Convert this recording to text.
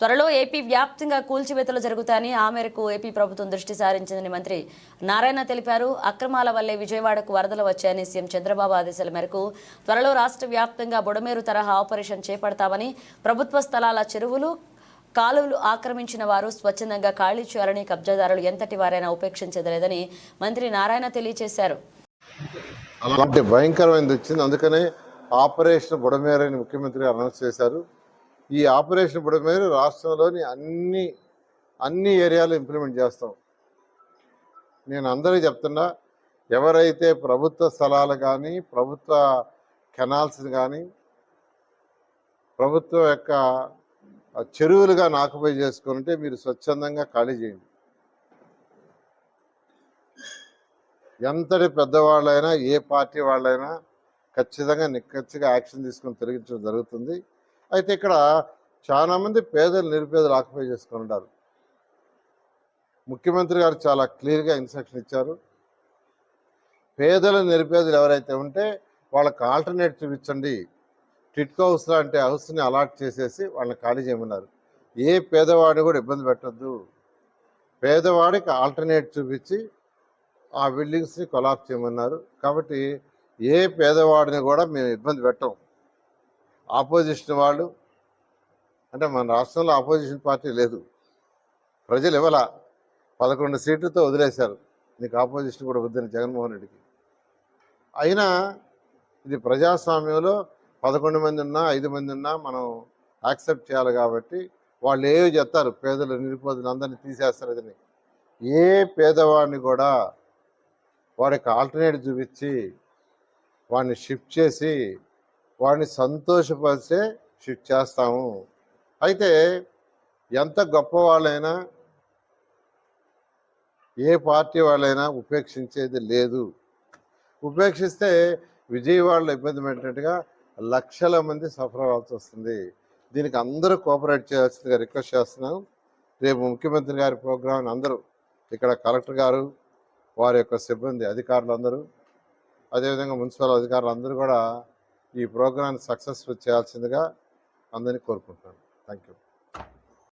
త్వరలో ఏపీ వ్యాప్తంగా కూల్చివేతలు జరుగుతాయని ఆ మేరకు ఏపీ ప్రభుత్వం దృష్టి సారించిందని మంత్రి నారాయణ తెలిపారు. అక్రమాల వల్లే విజయవాడకు వరదలు వచ్చాయని సీఎం చంద్రబాబు ఆదేశాల మేరకు త్వరలో రాష్ట్ర వ్యాప్తంగా బుడమేరు తరహా ఆపరేషన్ చేపడతామని ప్రభుత్వ స్థలాల చెరువులు కాలువలు ఆక్రమించిన వారు స్వచ్ఛందంగా ఖాళీ చేయాలని కబ్జాదారులు ఎంతటి వారైనా ఉపేక్షించలేదని మంత్రి నారాయణ తెలియజేశారు. అలాంటి భయంకరమైనది వచ్చింది. అందుకనే ఆపరేషన్ బుడమేరని ముఖ్యమంత్రి అనౌన్స్ చేశారు. ఈ ఆపరేషన్ బుడమేరు రాష్ట్రంలోని అన్ని అన్ని ఏరియాలు ఇంప్లిమెంట్ చేస్తాం. నేను అందరికీ చెప్తున్నా ఎవరైతే ప్రభుత్వ స్థలాలు కానీ ప్రభుత్వ కెనాల్స్ కానీ ప్రభుత్వం యొక్క చెరువులుగా నాకుపై చేసుకుంటే మీరు స్వచ్ఛందంగా ఖాళీ చేయండి. ఎంతటి పెద్దవాళ్ళైనా ఏ పార్టీ వాళ్ళైనా ఖచ్చితంగా నిక్కచ్చిగా యాక్షన్ తీసుకొని తొలగించడం జరుగుతుంది. అయితే ఇక్కడ చాలామంది పేదలు నిరుపేదలు ఆక్యుపై చేసుకొని ఉంటారు ముఖ్యమంత్రి గారు చాలా క్లియర్గా ఇన్స్ట్రక్షన్ ఇచ్చారు. పేదలు నిరుపేదలు ఎవరైతే ఉంటే వాళ్ళకి ఆల్టర్నేట్ చూపించండి. టిట్కో హౌస్ లాంటి హౌస్ని అలాట్ చేసేసి వాళ్ళని ఖాళీ చేయమన్నారు. ఏ పేదవాడిని కూడా ఇబ్బంది పెట్టద్దు. పేదవాడికి ఆల్టర్నేట్ చూపించి ఆ బిల్డింగ్స్ని కొలాప్ చేయమన్నారు. కాబట్టి ఏ పేదవాడిని కూడా మేము ఇబ్బంది పెట్టం. ఆపోజిషన్ వాళ్ళు. అంటే మన రాష్ట్రంలో ఆపోజిషన్ పార్టీ లేదు. ప్రజలు ఇవ్వాల పదకొండు సీట్లతో వదిలేశారు. నీకు ఆపోజిషన్ కూడా వద్దని జగన్మోహన్ రెడ్డికి. అయినా ఇది ప్రజాస్వామ్యంలో పదకొండు మంది ఉన్నా ఐదు మంది ఉన్నా మనం యాక్సెప్ట్ చేయాలి కాబట్టి వాళ్ళు ఏవి చెప్తారు? పేదలు నిరుపేదలు అందరినీ తీసేస్తారు ఇదని. ఏ పేదవాడిని కూడా వాడికి ఆల్టర్నేట్ చూపించి వాడిని షిఫ్ట్ చేసి వాడిని సంతోషపరిచే షిఫ్ట్ చేస్తాము. అయితే ఎంత గొప్ప వాళ్ళైనా ఏ పార్టీ వాళ్ళైనా ఉపేక్షించేది లేదు. ఉపేక్షిస్తే విజయవాడలో ఇబ్బంది పెట్టినట్టుగా లక్షల మంది సఫర్ అవ్వాల్సి వస్తుంది. దీనికి అందరూ కోఆపరేట్ చేయాల్సిందిగా రిక్వెస్ట్ చేస్తున్నాం రేపు ముఖ్యమంత్రి గారి ప్రోగ్రాం అందరూ ఇక్కడ కలెక్టర్ గారు వారి యొక్క సిబ్బంది అధికారులు అందరూ అదేవిధంగా మున్సిపల్ అధికారులు అందరూ కూడా ఈ ప్రోగ్రాన్ని సక్సెస్ఫుల్ చేయాల్సిందిగా అందరినీ కోరుకుంటున్నాను. Thank you